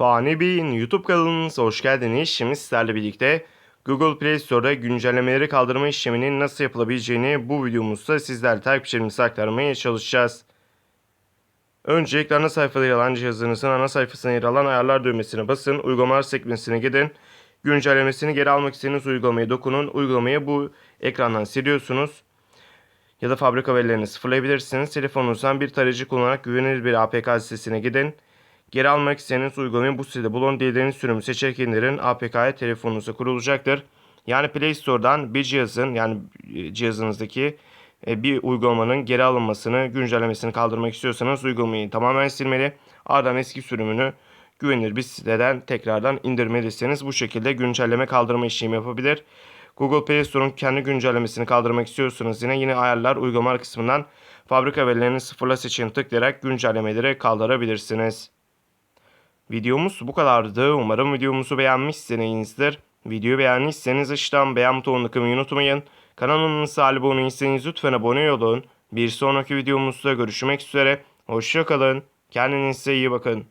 Fani Bey'in YouTube kanalınıza hoş geldiniz. Şimdi sizlerle birlikte Google Play Store'da güncellemeleri kaldırma işleminin nasıl yapılabileceğini bu videomuzda sizlerle takipçilerimize aktarmaya çalışacağız. Öncelikle ana sayfada yer alan cihazınızın ana sayfasına yer alan ayarlar düğmesine basın. Uygulamalar sekmesine gidin. Güncellemesini geri almak istediğiniz uygulamaya dokunun. Uygulamayı bu ekrandan siliyorsunuz. Ya da fabrika verilerini sıfırlayabilirsiniz. Telefonunuzdan bir tarayıcı kullanarak güvenilir bir APK sitesine gidin. Geri almak istediğiniz uygulamayı bu sitede bulun. Dilediğiniz sürümü seçerek indirin. APK'ya telefonunuza kurulacaktır. Yani Play Store'dan bir cihazın yani e, cihazınızdaki e, bir uygulamanın geri alınmasını, güncellemesini kaldırmak istiyorsanız uygulamayı tamamen silmeli. Ardından eski sürümünü güvenilir bir siteden tekrardan indirmelisiniz. Bu şekilde güncelleme kaldırma işlemi yapabilir. Google Play Store'un kendi güncellemesini kaldırmak istiyorsanız yine yine ayarlar uygulamalar kısmından fabrika verilerini sıfırla seçeneğini tıklayarak güncellemeleri kaldırabilirsiniz. Videomuz bu kadardı. Umarım videomuzu beğenmişsinizdir. Videoyu beğendiyseniz aşağıdan beğen butonunu kılmayı unutmayın. Kanalımıza abone değilseniz lütfen abone olun. Bir sonraki videomuzda görüşmek üzere. Hoşçakalın. Kendinize iyi bakın.